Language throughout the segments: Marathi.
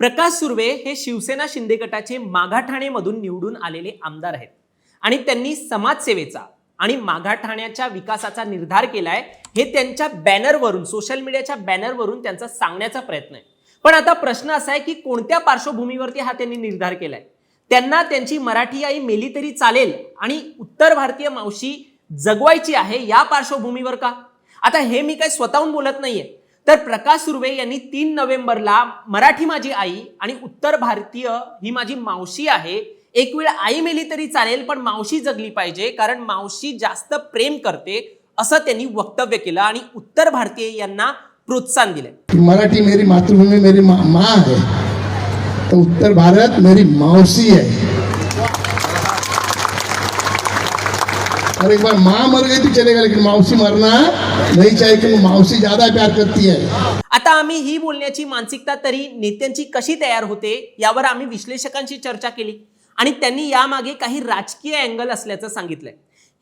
प्रकाश सुर्वे हे शिवसेना शिंदे गटाचे मागाठाणेमधून निवडून आलेले आमदार आहेत. आणि त्यांनी समाजसेवेचा आणि मागाठाण्याच्या विकासाचा निर्धार केलाय हे त्यांच्या बॅनरवरून सोशल मीडियाच्या बॅनरवरून त्यांचा सांगण्याचा प्रयत्न आहे. पण आता प्रश्न असा आहे की कोणत्या पार्श्वभूमीवरती हा त्यांनी निर्धार केलाय? त्यांना त्यांची मराठी आई मेली तरी चालेल आणि उत्तर भारतीय मावशी जगवायची आहे या पार्श्वभूमीवर का? आता हे मी काही स्वतःहून बोलत नाहीये. तर प्रकाश सुर्वे यांनी तीन नोव्हेंबरला मराठी माझी आई आणि उत्तर भारतीय ही माझी मावशी आहे. एक वेळ आई मेली तरी चालेल पण मावशी जगली पाहिजे कारण मावशी जास्त प्रेम करते असं त्यांनी वक्तव्य केलं आणि उत्तर भारतीय यांना प्रोत्साहन दिलंय मराठी मेरी मातृभूमी मेरी माँ है तो उत्तर भारत मेरी मावशी है और एक बार माँ मर गई थी चलेगा लेकिन मौसी मरना नहीं चाहिए क्योंकि मौसी ज्यादा प्यार करती है। आता आम्ही ही बोलण्याची मानसिकता तरी नेत्यांची कशी तयार होते यावर आम्ही विश्लेषकांशी चर्चा केली. आणि त्यांनी यामागे काही राजकीय अँगल असल्याचं सांगितलंय.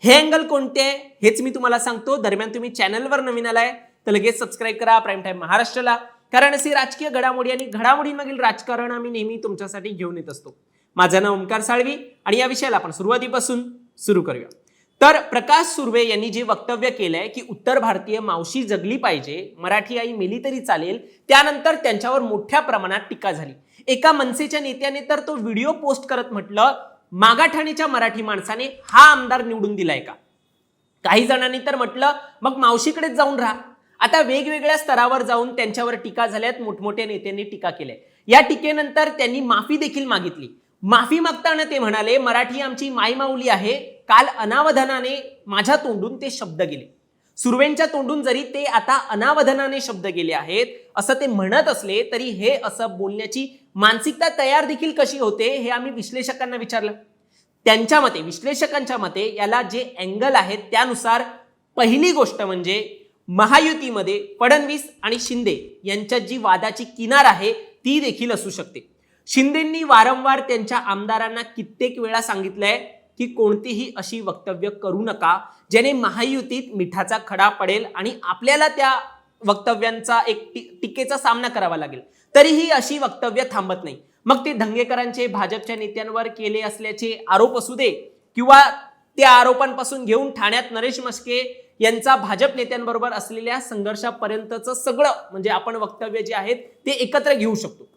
हे अँगल कोणते हेच मी तुम्हाला सांगतो. दरम्यान तुम्ही चॅनलवर नवीन आलाय तर लगेच सबस्क्राईब करा प्राईम टाईम महाराष्ट्राला. कारण असे राजकीय घडामोडी आणि घडामोडींमागील राजकारण आम्ही नेहमी तुमच्यासाठी घेऊन येत असतो. माझं नाव ओंकार साळवी आणि या विषयाला आपण सुरुवातीपासून सुरू करूया. तर प्रकाश सुर्वे यांनी जे वक्तव्य केलंय की उत्तर भारतीय मावशी जगली पाहिजे मराठी आई मेली तरी चालेल त्यानंतर त्यांच्यावर मोठ्या प्रमाणात टीका झाली. एका मनसेच्या नेत्याने तर तो व्हिडिओ पोस्ट करत म्हटलं मागाठाणेच्या मराठी माणसाने हा आमदार निवडून दिलाय का? काही जणांनी तर म्हटलं मग मावशीकडेच जाऊन राहा. आता वेगवेगळ्या स्तरावर जाऊन त्यांच्यावर टीका झाल्यात मोठमोठ्या नेत्यांनी टीका केल्या. या टीकेनंतर त्यांनी माफी देखील मागितली. माफी मागताना ते म्हणाले मराठी आमची मायमाऊली आहे काल अनावधानाने माझ्या तोंडून ते शब्द गेले. सुर्वेंच्या तोंडून जरी ते आता अनावधानाने शब्द गेले आहेत असं ते म्हणत असले तरी हे असं बोलण्याची मानसिकता तयार देखील कशी होते हे आम्ही विश्लेषकांना विचारलं. त्यांच्या मते विश्लेषकांच्या मते याला जे अँगल आहेत त्यानुसार पहिली गोष्ट म्हणजे महायुतीमध्ये फडणवीस आणि शिंदे यांच्यात जी वादाची किनार आहे ती देखील असू शकते. शिंदेंनी वारंवार त्यांच्या आमदारांना कित्येक वेळा सांगितलंय की कोणतीही अशी वक्तव्य करू नका ज्याने महायुतीत मिठाचा खडा पडेल आणि आपल्याला त्या वक्तव्यांचा एक टी- टीकेचा सामना करावा लागेल. तरीही अशी वक्तव्य थांबत नाही. मग ते धंगेकरांचे भाजपच्या नेत्यांवर केले असल्याचे आरोप असू दे किंवा त्या आरोपांपासून घेऊन ठाण्यात नरेश मस्के यांचा भाजप नेत्यांबरोबर असलेल्या संघर्षापर्यंतचं सगळं म्हणजे आपण वक्तव्य जे आहेत ते एकत्र घेऊ शकतो.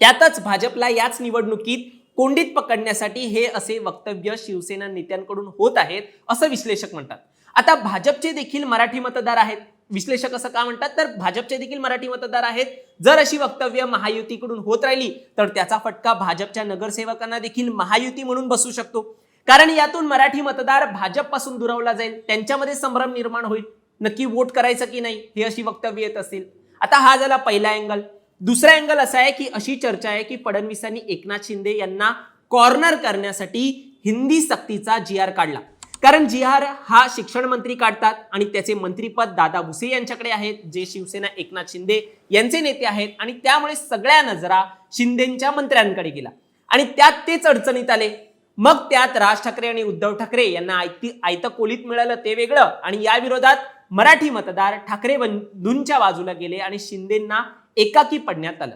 त्यातच भाजपला याच निवडणुकीत कोंडीत पकडण्यासाठी हे असे वक्तव्य शिवसेना नेत्यांकडून होत आहेत असं विश्लेषक म्हणतात. आता भाजपचे देखील मराठी मतदार आहेत. विश्लेषक असं का म्हणतात? तर भाजपचे देखील मराठी मतदार आहेत. जर अशी वक्तव्य महायुतीकडून होत राहिली तर त्याचा फटका भाजपच्या नगरसेवकांना देखील महायुती म्हणून बसू शकतो. कारण यातून मराठी मतदार भाजपपासून दुरावला जाईल. त्यांच्यामध्ये संभ्रम निर्माण होईल. नक्की वोट करायचं की नाही हे अशी वक्तव्य येत असतील. आता हा झाला पहिला अँगल दुसरा अँगल असा आहे की अशी चर्चा आहे की फडणवीसांनी एकनाथ शिंदे यांना कॉर्नर करण्यासाठी हिंदी सक्तीचा जी आर काढला. कारण जी आर हा शिक्षण मंत्री काढतात आणि त्याचे मंत्रीपद दादा भुसे यांच्याकडे आहेत जे शिवसेना एकनाथ शिंदे यांचे नेते आहेत आणि त्यामुळे सगळ्या नजरा शिंदेच्या मंत्र्यांकडे गेला. आणि त्यात तेच अडचणीत आले. मग त्यात राज ठाकरे आणि उद्धव ठाकरे यांना आयती आयतं कोलीत मिळालं ते वेगळं. आणि या विरोधात मराठी मतदार ठाकरे बंधूंच्या बाजूला गेले आणि शिंदेंना एकाकी पडण्यात आलं.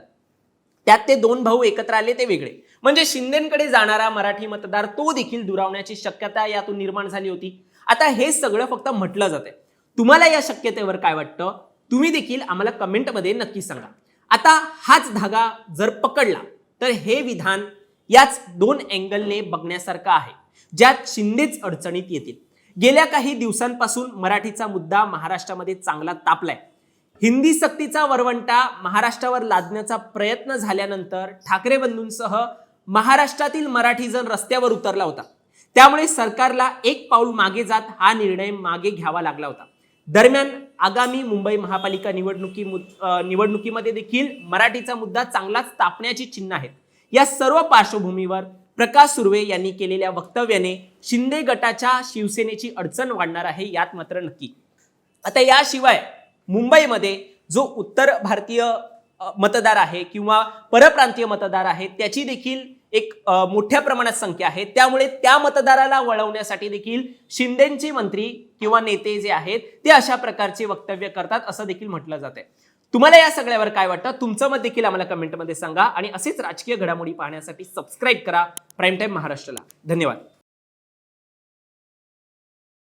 त्यात ते दोन भाऊ एकत्र आले ते वेगळे. म्हणजे शिंदेकडे जाणारा मराठी मतदार तो देखील दुरावण्याची शक्यता यातून निर्माण झाली होती. आता हे सगळं फक्त म्हटलं जाते तुम्हाला या शक्यतेवर काय वाटतं? तुम्ही देखील आम्हाला कमेंटमध्ये नक्की सांगा. आता हाच धागा जर पकडला तर हे विधान याच दोन अँगलने बघण्यासारखं आहे. ज्यात शिंदेच अडचणीत येतील. गेल्या काही दिवसांपासून मराठीचा मुद्दा महाराष्ट्रामध्ये चांगला तापलाय. हिंदी सक्तीचा वरवंटा महाराष्ट्रावर लादण्याचा प्रयत्न झाल्यानंतर ठाकरे बंधूंसह महाराष्ट्रातील मराठी जण रस्त्यावर उतरला होता. त्यामुळे सरकारला एक पाऊल मागे जात हा निर्णय मागे घ्यावा लागला होता. दरम्यान आगामी मुंबई महापालिका निवडणुकी निवडणुकीमध्ये देखील मराठीचा मुद्दा चांगलाच तापण्याची चिन्ह आहेत. या सर्व पार्श्वभूमीवर प्रकाश सुर्वे यांनी केलेल्या वक्तव्याने शिंदे गटाच्या शिवसेनेची अडचण वाढणार आहे यात मात्र नक्की. आता याशिवाय मुंबईमध्ये जो उत्तर भारतीय मतदार आहे किंवा परप्रांतीय मतदार आहे त्याची देखील एक मोठ्या प्रमाणात संख्या आहे. त्यामुळे त्या मतदाराला वळवण्यासाठी देखील शिंदेचे मंत्री किंवा नेते जे आहेत ते अशा प्रकारचे वक्तव्य करतात असं देखील म्हटलं जाते तुम्हाला या सगळ्यावर काय वाटतं? तुमचं मत देखील आम्हाला कमेंटमध्ये सांगा आणि असेच राजकीय घडामोडी पाहण्यासाठी सबस्क्राईब करा. प्राईम टाईम महाराष्ट्राला. धन्यवाद.